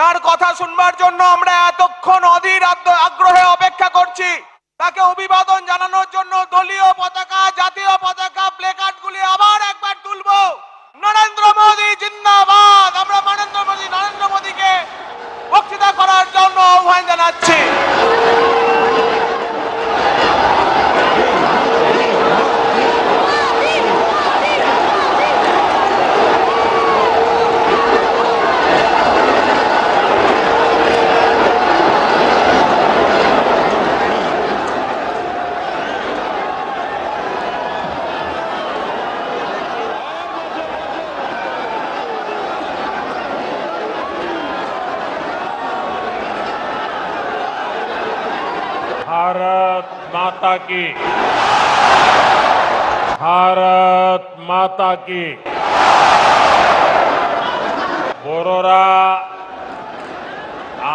যার কথা শুনবার জন্য আমরা এতক্ষণ অধীর আগ্র- আগ্রহে অপেক্ষা করছি। তাকে অভিবাদন জানানোর জন্য দলীয় পতাকা, জাতীয় পতাকা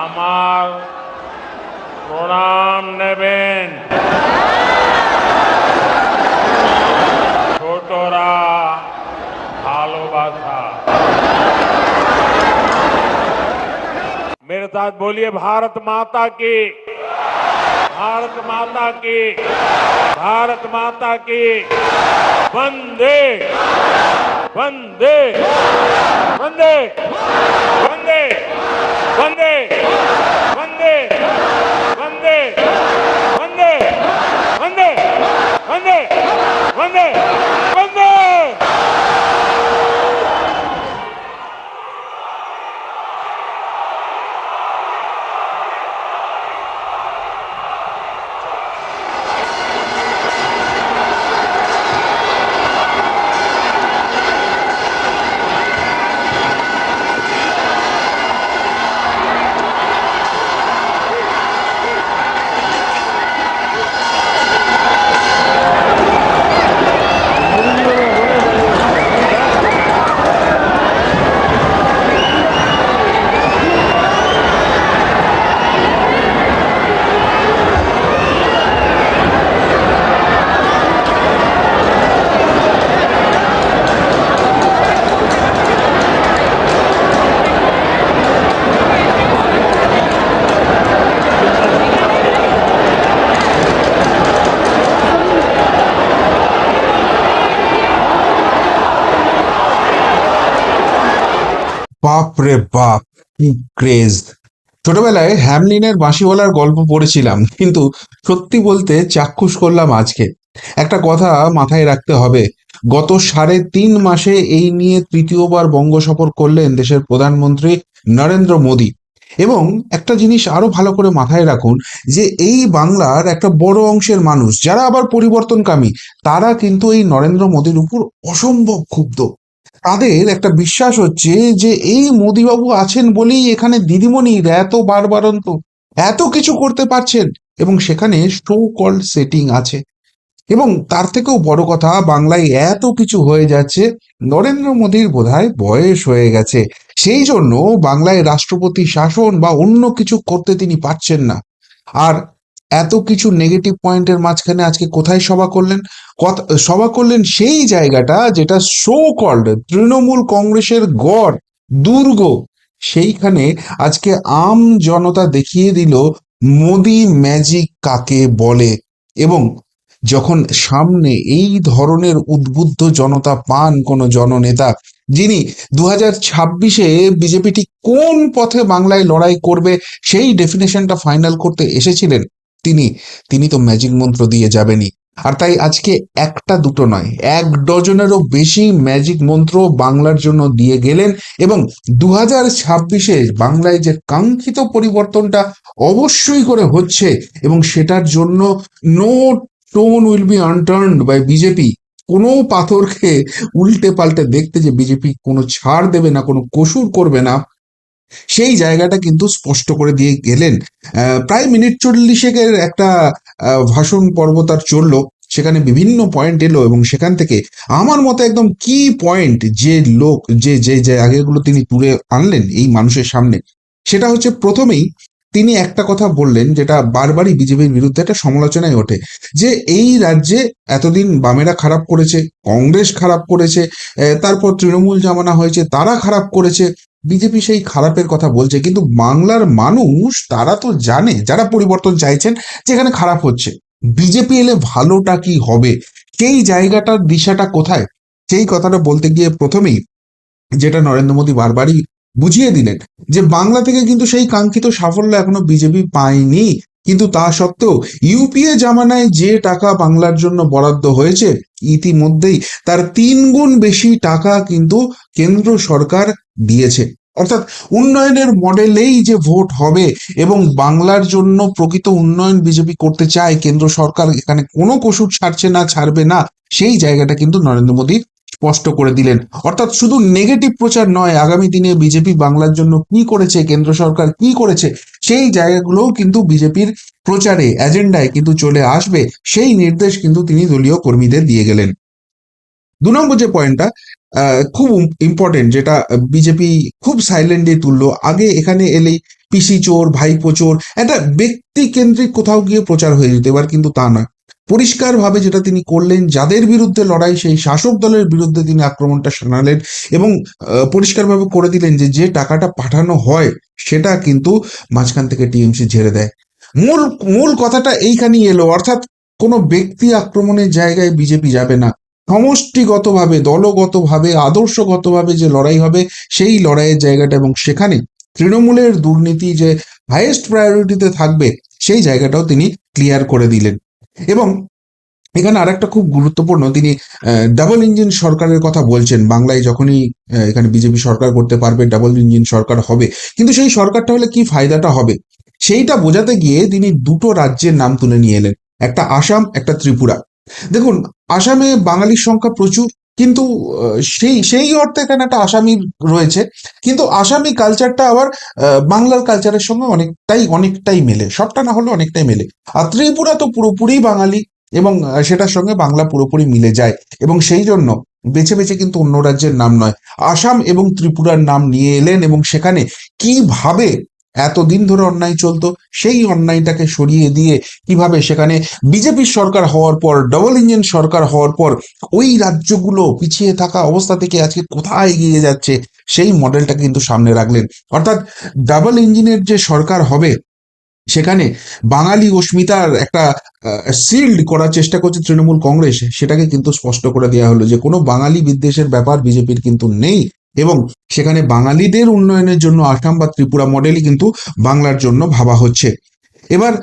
আমার প্রণাম নেবেন ছোটরা ভালোবাসা मेरे साथ बोलिए भारत माता की भारत माता की भारत माता की वंदे वंदे वंदे வந்தே. வந்தே. வந்தே. வந்தே. வந்தே. வந்தே. வந்தே. வந்தே. রে বাপ, কি ক্রেজ ছোটবেলায় হ্যামলিনের বাঁশিওয়ালার গল্প পড়েছিলাম, কিন্তু সত্যি বলতে চাক্ষুষ করলাম আজকে। একটা কথা মাথায় রাখতে হবে, গত সাড়ে তিন মাসে এই নিয়ে তৃতীয়বার বঙ্গ সফর করলেন দেশের প্রধানমন্ত্রী নরেন্দ্র মোদী। এবং একটা জিনিস আরও ভালো করে মাথায় রাখুন, যে এই বাংলার একটা বড় অংশের মানুষ, যারা আবার পরিবর্তনকামী, তারা কিন্তু এই নরেন্দ্র মোদীর উপর অসম্ভব ক্ষুব্ধ। তাদের একটা বিশ্বাস হচ্ছে যে এই মোদিবাবু আছেন বলেই এখানে দিদিমণির এত বারবারন্ত, এত কিছু করতে পারছেন এবং সেখানে শো কল সেটিং আছে। এবং তার থেকেও বড় কথা, বাংলায় এত কিছু হয়ে যাচ্ছে, নরেন্দ্র মোদীর বোধহয় বয়স হয়ে গেছে। সেই জন্য বাংলায় রাষ্ট্রপতি শাসন বা অন্য কিছু করতে তিনি পারছেন না। আর এত কিছু নেগেটিভ পয়েন্টের মাঝখানে আজকে কোথায় সভা করলেন? কথা সভা করলেন সেই জায়গাটা যেটা শো কল্ড তৃণমূল কংগ্রেসের গড়, দুর্গ। সেইখানে আজকে আম জনতা দেখিয়ে দিল মোদি ম্যাজিক কাকে বলে। এবং যখন সামনে এই ধরনের উদ্বুদ্ধ জনতা পান কোনো জননেতা, যিনি দু হাজার ছাব্বিশে বিজেপি ঠিক কোন পথে বাংলায় লড়াই করবে, সেই ডেফিনেশনটা ফাইনাল করতে এসেছিলেন। তিনি তিনি তো ম্যাজিক মন্ত্র দিয়ে যাবেনই। আর তাই আজকে একটা দুটো নয়, এক ডজনেরও বেশি ম্যাজিক মন্ত্র বাংলার জন্য দিয়ে গেলেন এবং দু হাজার ছাব্বিশে বাংলায় যে কাঙ্ক্ষিত পরিবর্তনটা অবশ্যই করে হচ্ছে এবং সেটার জন্য no stone will be unturned by BJP কোনো পাথরকে উল্টে পাল্টে দেখতে যে বিজেপি কোনো ছাড় দেবে না, কোনো কসুর করবে না সেই জায়গাটা কিন্তু স্পষ্ট করে দিয়ে গেলেন। প্রায় মিনিট চল্লিশেকের একটা ভাষণ পর্ব তার চলল। সেখানে বিভিন্ন পয়েন্ট এলো এবং সেখান থেকে আমার মতে একদম কি পয়েন্ট যে লোক, যে যে জায়গাগুলো তিনি তুলে আনলেন এই মানুষের সামনে, সেটা হচ্ছে প্রথমেই তিনি একটা কথা বললেন যেটা বারবারই বিজেপির বিরুদ্ধে একটা সমালোচনায় ওঠে, যে এই রাজ্যে এতদিন বামেরা খারাপ করেছে, কংগ্রেস খারাপ করেছে তারপর তৃণমূল জামানা হয়েছে, তারা খারাপ করেছে বিজেপি সেই খারাপের কথা বলছে, কিন্তু বাংলার মানুষ তারা তো জানে, যারা পরিবর্তন চাইছেন যেখানে খারাপ হচ্ছে। বিজেপি এলে ভালোটা কি হবে? সেই জায়গাটার দিশাটা কোথায়? সেই কথাটা বলতে গিয়ে প্রথমেই যেটা নরেন্দ্র মোদী বারবারই বুঝিয়ে দিলেন যে বাংলা থেকে কিন্তু সেই কাঙ্ক্ষিত সাফল্য এখনও বিজেপি পায়নি। কিন্তু তা সত্ত্বেও ইউপিএ জামানায় যে টাকা বাংলার জন্য বরাদ্দ হয়েছে, ইতিমধ্যেই তার তিন গুণ বেশি টাকা কিন্তু কেন্দ্র সরকার দিয়েছে। অর্থাৎ উন্নয়নের মডেলেই যে ভোট হবে এবং বাংলার জন্য প্রকৃত উন্নয়ন বিজেপি করতে চায়, কেন্দ্র সরকার এখানে কোনো কসুর ছাড়ছে না, ছাড়বে না, সেই জায়গাটা কিন্তু নরেন্দ্র মোদী স্পষ্ট করে দিলেন। অর্থাৎ শুধু নেগেটিভ প্রচার নয়, আগামী দিনে বিজেপি বাংলার জন্য কি করেছে, কেন্দ্র সরকার কি করেছে সেই জায়গাগুলোও কিন্তু বিজেপির প্রচারে এজেন্ডায় কিন্তু চলে আসবে। সেই নির্দেশ কিন্তু তিনি দলীয় কর্মীদের দিয়ে গেলেন। দু নম্বর যে পয়েন্টটা খুব ইম্পর্টেন্ট যেটা বিজেপি খুব সাইলেন্টলি তুললো। আগে এখানে এলেই পিসি চোর, ভাইপো চোর, একটা ব্যক্তিকেন্দ্রিক কোথাও গিয়ে প্রচার হয়ে যেত, এবার কিন্তু তা না পরিষ্কারভাবে যেটা তিনি করলেন, যাদের বিরুদ্ধে লড়াই, সেই শাসক দলের বিরুদ্ধে তিনি আক্রমণটা শানালেন এবং পরিষ্কারভাবে করে দিলেন যে যে টাকাটা পাঠানো হয়, সেটা কিন্তু মাঝখান থেকে টিএমসি ঝেড়ে দেয়। মূল মূল কথাটা এইখানেই এলো, অর্থাৎ কোনো ব্যক্তি আক্রমণের জায়গায় বিজেপি যাবে না। সমষ্টিগতভাবে, দলগতভাবে, আদর্শগতভাবে যে লড়াই হবে, সেই লড়াইয়ের জায়গাটা এবং সেখানে তৃণমূলের দুর্নীতি যে হাইয়েস্ট প্রায়োরিটিতে থাকবে, সেই জায়গাটাও তিনি ক্লিয়ার করে দিলেন। এবং এখানে আরেকটা খুব গুরুত্বপূর্ণ, তিনি ডাবল ইঞ্জিন সরকারের কথা বলছেন। বাংলায় যখনই এখানে বিজেপি সরকার করতে পারবে ডাবল ইঞ্জিন সরকার হবে। কিন্তু সেই সরকারটা হলে কি ফায়দাটা হবে? সেইটা বোঝাতে গিয়ে তিনি দুটো রাজ্যের নাম তুলে নিয়ে এলেন। একটা আসাম, একটা ত্রিপুরা। দেখুন, আসামে বাঙালির সংখ্যা প্রচুর। কিন্তু সেই সেই অর্থে এখানে একটা আসামি রয়েছে। কিন্তু আসামি কালচারটা আবার বাংলার কালচারের সঙ্গে অনেকটাই অনেকটাই মেলে। সবটা না হলে অনেকটাই মেলে। আর ত্রিপুরা তো পুরোপুরি বাঙালি এবং সেটার সঙ্গে বাংলা পুরোপুরি মিলে যায়। এবং সেই জন্য বেছে বেছে কিন্তু অন্য রাজ্যের নাম নয়, আসাম এবং ত্রিপুরার নাম নিয়ে এলেন এবং সেখানে কীভাবে এতদিন ধরে অন্যায় চলতো, সেই অন্যায়টাকে সরিয়ে দিয়ে কীভাবে সেখানে বিজেপির সরকার হওয়ার পর ডবল ইঞ্জিন সরকার হওয়ার পর, ওই রাজ্যগুলো পিছিয়ে থাকা অবস্থা থেকে আজকে কোথায় এগিয়ে যাচ্ছে, সেই মডেলটা কিন্তু সামনে রাখলেন। অর্থাৎ ডাবল ইঞ্জিনের যে সরকার হবে, সেখানে বাঙালি অস্মিতার একটা সিল্ড করার চেষ্টা করছে তৃণমূল কংগ্রেস, সেটাকে কিন্তু স্পষ্ট করে দেওয়া হলো যে কোনো বাঙালি বিদ্বেষের ব্যাপার বিজেপির কিন্তু নেই। এবং সেখানে বাঙালিদের উন্নয়নের জন্য আসাম বা ত্রিপুরা মডেলই কিন্তু বাংলার জন্য ভাবা হচ্ছে। এবার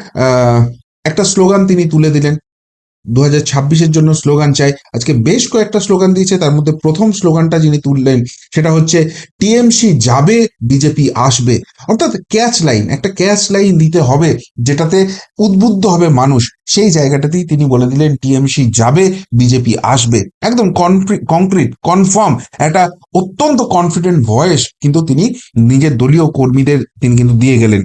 একটা স্লোগান তিনি তুলে দিলেন। দু হাজার জন্য স্লোগান চাই। আজকে বেশ কয়েকটা স্লোগান দিয়েছে, তার মধ্যে প্রথম স্লোগানটা যিনি তুললেন, সেটা হচ্ছে, টিএমসি যাবে, বিজেপি আসবে। অর্থাৎ ক্যাচ লাইন, একটা ক্যাচ লাইন দিতে হবে, যেটাতে উদ্বুদ্ধ হবে মানুষ। সেই জায়গাটাতেই তিনি বলে দিলেন, টিএমসি যাবে, বিজেপি আসবে। একদম কংক্রিট কনফার্ম একটা অত্যন্ত কনফিডেন্ট ভয়েস কিন্তু তিনি নিজের দলীয় কর্মীদের, তিনি কিন্তু দিয়ে গেলেন।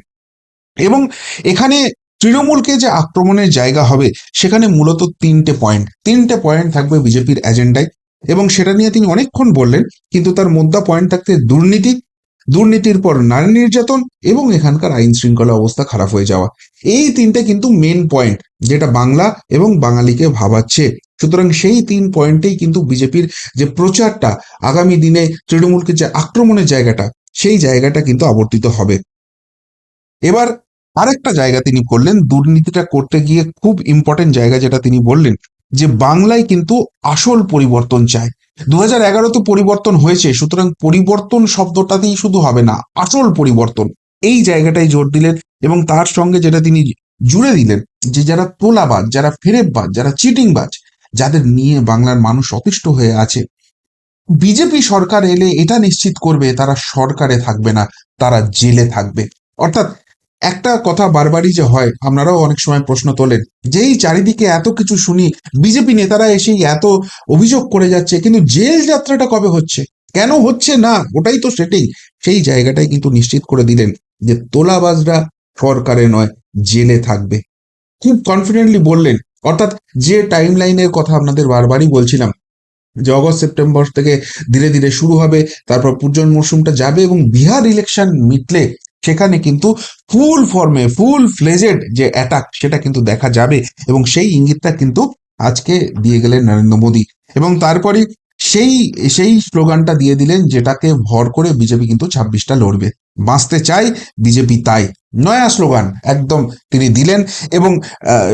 এবং এখানে তৃণমূলকে যে আক্রমণের জায়গা হবে, সেখানে মূলত তিনটে পয়েন্ট তিনটে পয়েন্ট থাকবে বিজেপির এজেন্ডায় এবং সেটা নিয়ে তিনি অনেকক্ষণ বললেন, কিন্তু তার মধ্যে পয়েন্ট থাকতে দুর্নীতি, দুর্নীতির পর নারী নির্যাতন এবং এখানকার আইন শৃঙ্খলা অবস্থা খারাপ হয়ে যাওয়া। এই তিনটে কিন্তু মেন পয়েন্ট যেটা বাংলা এবং বাঙালিকে ভাবাচ্ছে। সুতরাং সেই তিন পয়েন্টেই কিন্তু বিজেপির যে প্রচারটা, আগামী দিনে তৃণমূলকে যে আক্রমণের জায়গাটা, সেই জায়গাটা কিন্তু আবর্তিত হবে। এবার আরেকটা জায়গা তিনি বললেন দুর্নীতিটা করতে গিয়ে খুব ইম্পর্টেন্ট জায়গা যেটা তিনি বললেন, যে বাংলায় কিন্তু আসল পরিবর্তন চায় দু হাজার এগারোতে পরিবর্তন হয়েছে, সুতরাং পরিবর্তন শব্দটাতেই শুধু হবে না, আসল পরিবর্তন। এই জায়গাটাই জোর দিলেন এবং তার সঙ্গে যেটা তিনি জুড়ে দিলেন, যে যারা তোলাবাজ, যারা ফেরেববাজ, যারা চিটিংবাজ, যাদের নিয়ে বাংলার মানুষ অতিষ্ঠ হয়ে আছে, বিজেপি সরকার এলে এটা নিশ্চিত করবে, তারা সরকারে থাকবে না, তারা জেলে থাকবে। অর্থাৎ একটা কথা বারবারই যে হয়, আপনারাও অনেক সময় প্রশ্ন তোলেন যেই চারিদিকে এত কিছু শুনি, বিজেপি নেতারা এসেই এত অভিযোগ করে যাচ্ছে, কিন্তু জেল যাত্রাটা কবে হচ্ছে? কেন হচ্ছে না? ওটাই তো সেটাই। সেই জায়গাটাই কিন্তু নিশ্চিত করে দিলেন যে তোলাবাজরা সরকারে নয়, জেলে থাকবে। খুব কনফিডেন্টলি বললেন। অর্থাৎ যে টাইম লাইনের কথা আপনাদের বারবারই বলছিলাম, যে অগস্ট, সেপ্টেম্বর থেকে ধীরে ধীরে শুরু হবে, তারপর পূজন মরশুমটা যাবে এবং বিহার ইলেকশন মিটলে সেখানে কিন্তু ফুল ফর্মে ফুল ফ্লেজেড যে অ্যাটাক সেটা কিন্তু দেখা যাবে এবং সেই ইঙ্গিতটা কিন্তু আজকে দিয়ে গেলেন নরেন্দ্র মোদী। এবং তারপরে সেই সেই স্লোগানটা দিয়ে দিলেন যেটাকে ভর করে বিজেপি কিন্তু ছাব্বিশটা লড়বে। বাঁচতে চাই বিজেপি তাই। নয়া স্লোগান একদম তিনি দিলেন এবং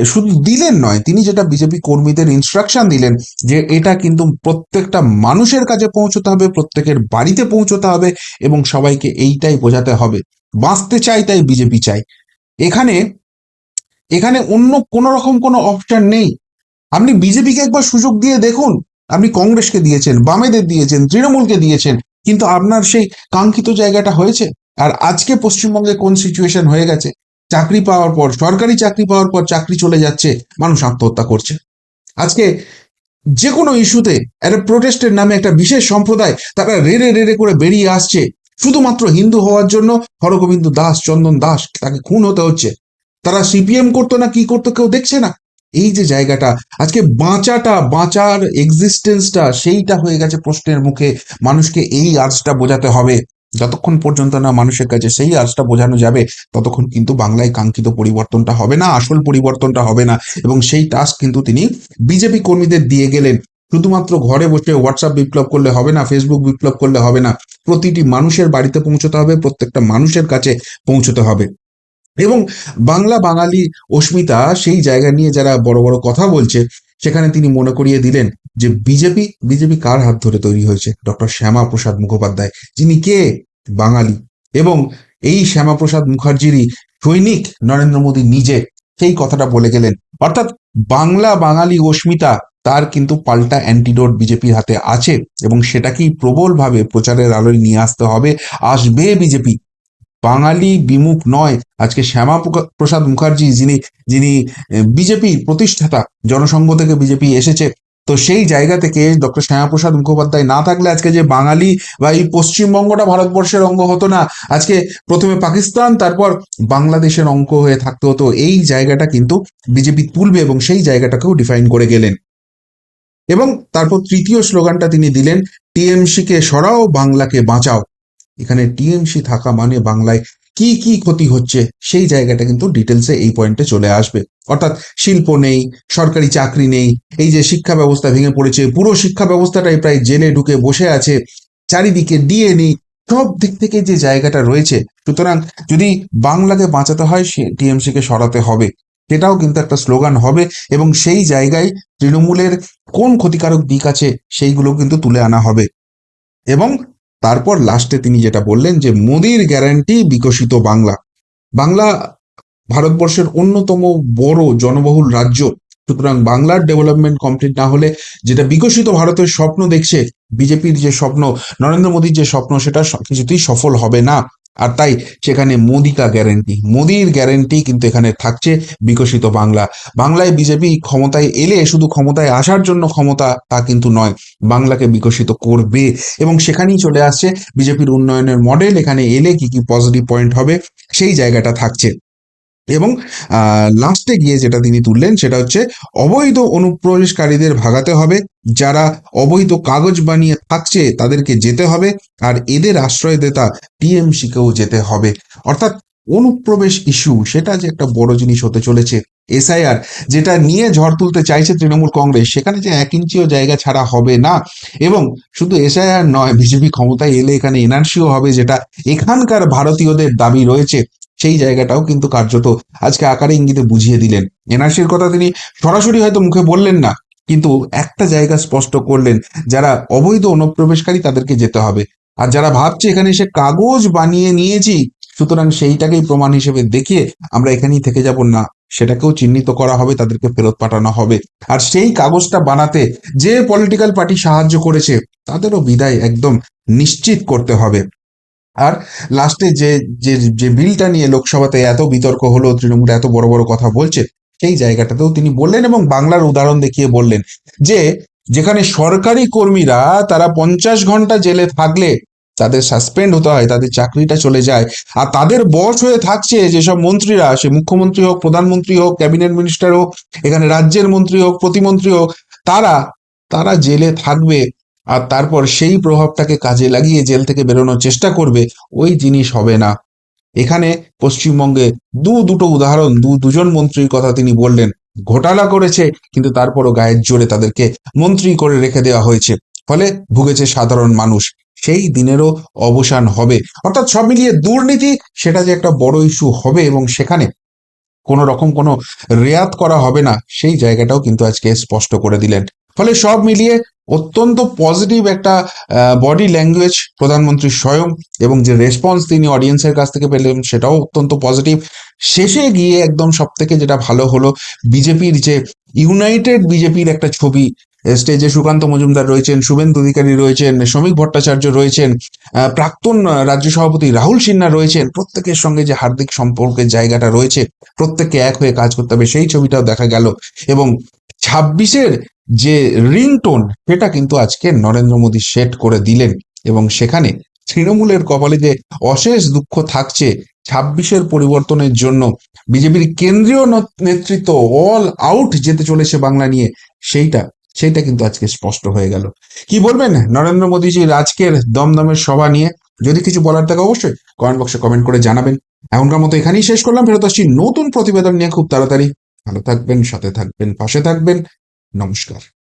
শুধু দিলেন নয়, তিনি যেটা বিজেপি কর্মীদের ইনস্ট্রাকশন দিলেন যে এটা কিন্তু প্রত্যেকটা মানুষের কাছে পৌঁছতে হবে, প্রত্যেকের বাড়িতে পৌঁছতে হবে এবং সবাইকে এইটাই বোঝাতে হবে। বাঁচতে চাই তাই বিজেপি চাই এখানে এখানে অন্য কোনো রকম কোনো অপশন নেই। আপনি বিজেপিকে একবার সুযোগ দিয়ে দেখুন। আপনি কংগ্রেসকে দিয়েছেন, বামেদের দিয়েছেন, তৃণমূলকে দিয়েছেন, কিন্তু আপনার সেই কাঙ্ক্ষিত জায়গাটা হয়েছে। আর আজকে পশ্চিমবঙ্গে কোন সিচুয়েশন হয়ে গেছে? চাকরি পাওয়ার পর, সরকারি চাকরি পাওয়ার পর চাকরি চলে যাচ্ছে, মানুষ আত্মহত্যা করছে। আজকে যে কোনো ইস্যুতে একটা প্রোটেস্টের নামে একটা বিশেষ সম্প্রদায় তারা রেড়ে রেড়ে করে বেরিয়ে আসছে। শুধুমাত্র হিন্দু হওয়ার জন্য হরগোবিন্দ দাস, চন্দন দাস, তাকে খুন হতে হচ্ছে। তারা সিপিএম করতো না, কি করতো কেউ দেখছে না? এই যে জায়গাটা, আজকে বাঁচাটা, বাঁচার এক্সিস্টেন্সটা সেইটা হয়ে গেছে প্রশ্নের মুখে। মানুষকে এই আর্জটা বোঝাতে হবে। যতক্ষণ পর্যন্ত না মানুষের কাছে সেই আর্জটা বোঝানো যাবে, ততক্ষণ কিন্তু বাংলায় কাঙ্ক্ষিত পরিবর্তনটা হবে না, আসল পরিবর্তনটা হবে না। এবং সেই টাস্ক কিন্তু তিনি বিজেপি কর্মীদের দিয়ে গেলেন। শুধুমাত্র ঘরে বসে হোয়াটসঅ্যাপ বিপ্লব করলে হবে না ফেসবুক বিপ্লব করলে হবে না, প্রতিটি মানুষের বাড়িতে পৌঁছতে হবে, প্রত্যেকটা মানুষের কাছে পৌঁছতে হবে। এবং বাংলা বাঙালি অস্মিতা সেই জায়গা নিয়ে যারা বড় বড় কথা বলছে, সেখানে তিনি মনে করিয়ে দিলেন যে বিজেপি বিজেপি কার হাত ধরে তৈরি হয়েছে? ডক্টর শ্যামা প্রসাদ মুখোপাধ্যায়। যিনি কে? বাঙালি। এবং এই শ্যামা প্রসাদ মুখার্জিরই সৈনিক নরেন্দ্র মোদী নিজে সেই কথাটা বলে গেলেন। অর্থাৎ বাংলা বাঙালি অস্মিতা তার কিন্তু পাল্টা অ্যান্টিডোট বিজেপির হাতে আছে এবং সেটাকেই প্রবলভাবে প্রচারের আলোয় নিয়ে আসতে হবে। আসবে বিজেপি বাঙালি বিমুখ নয়। আজকে শ্যামা প্রসাদ মুখার্জি যিনি যিনি বিজেপি প্রতিষ্ঠাতা, জনসংঘ থেকে বিজেপি এসেছে, তো সেই জায়গা থেকে ডক্টর শ্যামাপ্রসাদ মুখোপাধ্যায় না থাকলে আজকে যে বাঙালি বা এই পশ্চিমবঙ্গটা ভারতবর্ষের অঙ্গ হতো না, আজকে প্রথমে পাকিস্তান, তারপর বাংলাদেশের অঙ্ক হয়ে থাকতে। হতো এই জায়গাটা কিন্তু বিজেপি তুলবে এবং সেই জায়গাটাকেও ডিফাইন করে গেলেন। এবং তারপর তৃতীয় স্লোগানটা তিনি দিলেন টিএমসি কে সরাও, বাংলাকে বাঁচাও। এখানে টিএমসি থাকা মানে বাংলায় কি কি ক্ষতি হচ্ছে, সেই জায়গাটা কিন্তু ডিটেলসে এই পয়েন্টে চলে আসবে। অর্থাৎ শিল্প নেই, সরকারি চাকরি নেই, এই যে শিক্ষা ব্যবস্থা ভেঙে পড়েছে, পুরো শিক্ষা ব্যবস্থাটাই প্রায় জেলে ঢুকে বসে আছে, চারিদিকে ডিএ নেই সব দিক থেকে যে জায়গাটা রয়েছে। সুতরাং যদি বাংলাকে বাঁচাতে হয় টিএমসি কে সরাতে হবে। সেটাও কিন্তু একটা স্লোগান হবে এবং সেই জায়গায় তৃণমূলের কোন ক্ষতিকারক দিক আছে সেইগুলো কিন্তু তুলে আনা হবে। এবং তারপর লাস্টে তিনি যেটা বললেন যে মোদির গ্যারান্টি বিকশিত বাংলা। বাংলা ভারতবর্ষের অন্যতম বড় জনবহুল রাজ্য। সুতরাং বাংলার ডেভেলপমেন্ট কমপ্লিট না হলে যেটা বিকশিত ভারতের স্বপ্ন দেখছে, বিজেপির যে স্বপ্ন, নরেন্দ্র মোদীর যে স্বপ্ন, সেটা কিছুতেই সফল হবে না। আর তাই সেখানে মোদিকা গ্যারেন্টি মোদির গ্যারেন্টি কিন্তু এখানে থাকছে বিকশিত বাংলা। বাংলায় বিজেপি ক্ষমতায় এলে শুধু ক্ষমতায় আসার জন্য ক্ষমতা তা কিন্তু নয়, বাংলাকে বিকশিত করবে। এবং সেখানেই চলে আসছে বিজেপির উন্নয়নের মডেল এখানে এলে কি কি পজিটিভ পয়েন্ট হবে সেই জায়গাটা থাকছে। এবং লাস্টে গিয়ে যেটা তিনি তুললেন সেটা হচ্ছে অবৈধ অনুপ্রবেশকারীদের ভাগাতে হবে, যারা অবৈধ কাগজ বানিয়ে থাকছে তাদেরকে যেতে হবে, আর এদের আশ্রয়দাতা টিএমসিকেও যেতে হবে। অর্থাৎ অনুপ্রবেশ ইস্যু সেটা যে একটা বড় জিনিস হতে চলেছে, এসআইআর, যেটা নিয়ে ঝড় তুলতে চাইছে তৃণমূল কংগ্রেস, সেখানে যে এক ইঞ্চিও জায়গা ছাড়া হবে না। এবং শুধু এসআইআর নয়, বিজেপি ক্ষমতায় এলে এখানে এনআরসিও হবে, যেটা এখানকার ভারতীয়দের দাবি রয়েছে। সেই জায়গাটাও কিন্তু কার্যত আজকে আকারে ইঙ্গিতে বুঝিয়ে দিলেন। এনআরসির কথা তিনি সরাসরি হয়তো মুখে বললেন না, কিন্তু একটা জায়গা স্পষ্ট করলেন, যারা অবৈধ অনুপ্রবেশকারী তাদেরকে যেতে হবে। আর যারা ভাবছে এখানে এসে কাগজ বানিয়ে নিয়েছি, সুতরাং সেইটাকেই প্রমাণ হিসেবে দেখিয়ে আমরা এখানেই থেকে যাব না, সেটাকেও চিহ্নিত করা হবে, তাদেরকে ফেরত পাঠানো হবে। আর সেই কাগজটা বানাতে যে পলিটিক্যাল পার্টি সাহায্য করেছে, তাদেরও বিদায় একদম নিশ্চিত করতে হবে। আর লাস্টে যে যে যে বিলটা নিয়ে লোকসভাতে এত বিতর্ক হলো, তৃণমূল এত বড় বড় কথা বলছে, সেই জায়গাটাতেও তিনি বললেন এবং বাংলার উদাহরণ দেখিয়ে বললেন যে, যেখানে সরকারি কর্মীরা তারা পঞ্চাশ ঘণ্টা জেলে থাকলে তাদের সাসপেন্ড হতে হয়, তাদের চাকরিটা চলে যায়। আর তাদের বস হয়ে থাকছে যেসব মন্ত্রীরা, সে মুখ্যমন্ত্রী হোক, প্রধানমন্ত্রী হোক ক্যাবিনেট মিনিস্টার হোক, এখানে রাজ্যের মন্ত্রী হোক, প্রতিমন্ত্রী হোক, তারা তারা জেলে থাকবে। আর তারপর সেই প্রভাবটাকে কাজে লাগিয়ে জেল থেকে বেরোনোর চেষ্টা করবে, ওই জিনিস হবে না। এখানে পশ্চিমবঙ্গে দু দুটো উদাহরণ, দু দুজন মন্ত্রীর কথা তিনি বললেন। ঘোটালা করেছে, কিন্তু তারপরও গায়ের জোরে তাদেরকে মন্ত্রী করে রেখে দেওয়া হয়েছে। ফলে ভুগেছে সাধারণ মানুষ। সেই দিনেরও অবসান হবে। অর্থাৎ সব মিলিয়ে দুর্নীতি, সেটা যে একটা বড় ইস্যু হবে এবং সেখানে কোনো রকম কোনো রেয়াত করা হবে না, সেই জায়গাটাও কিন্তু আজকে স্পষ্ট করে দিলেন। ফলে সব মিলিয়ে অত্যন্ত পজিটিভ একটা বডি ল্যাঙ্গুয়েজ প্রধানমন্ত্রী স্বয়ং এবং যে রেসপন্স তিনি অডিয়েন্সের কাছ থেকে পেলেন সেটাও অত্যন্ত পজিটিভ শেষে গিয়ে একদম সব থেকে যেটা ভালো হলো, বিজেপির যে ইউনাইটেড বিজেপির একটা ছবি স্টেজে সুকান্ত মজুমদার রয়েছেন, শুভেন্দু অধিকারী রয়েছেন, শ্রমিক ভট্টাচার্য রয়েছেন প্রাক্তন রাজ্য সভাপতি রাহুল সিনহা রয়েছেন, প্রত্যেকের সঙ্গে যে হার্দিক সম্পর্কের জায়গাটা রয়েছে, প্রত্যেককে এক হয়ে কাজ করতে হবে, সেই ছবিটাও দেখা গেল। এবং ছাব্বিশের যে রিংটোন সেটা কিন্তু আজকে নরেন্দ্র মোদী সেট করে দিলেন এবং সেখানে তৃণমূলের কপালে যে অশেষ দুঃখ থাকছে, ছাব্বিশের পরিবর্তনের জন্য বিজেপির কেন্দ্রীয় নেতৃত্ব অল আউট যেতে চলেছে বাংলা নিয়ে, সেইটা সেইটা কিন্তু আজকে স্পষ্ট হয়ে গেল। কি বলবেন নরেন্দ্র মোদীজির আজকের দমদমের সভা নিয়ে? যদি কিছু বলার থাকে অবশ্যই কমেন্ট বক্সে কমেন্ট করে জানাবেন। এখনকার মতো এখানেই শেষ করলাম, ফেরত আসছি নতুন প্রতিবেদন নিয়ে খুব তাড়াতাড়ি। ভালো থাকবেন, সাথে থাকবেন, পাশে থাকবেন। নমস্কার।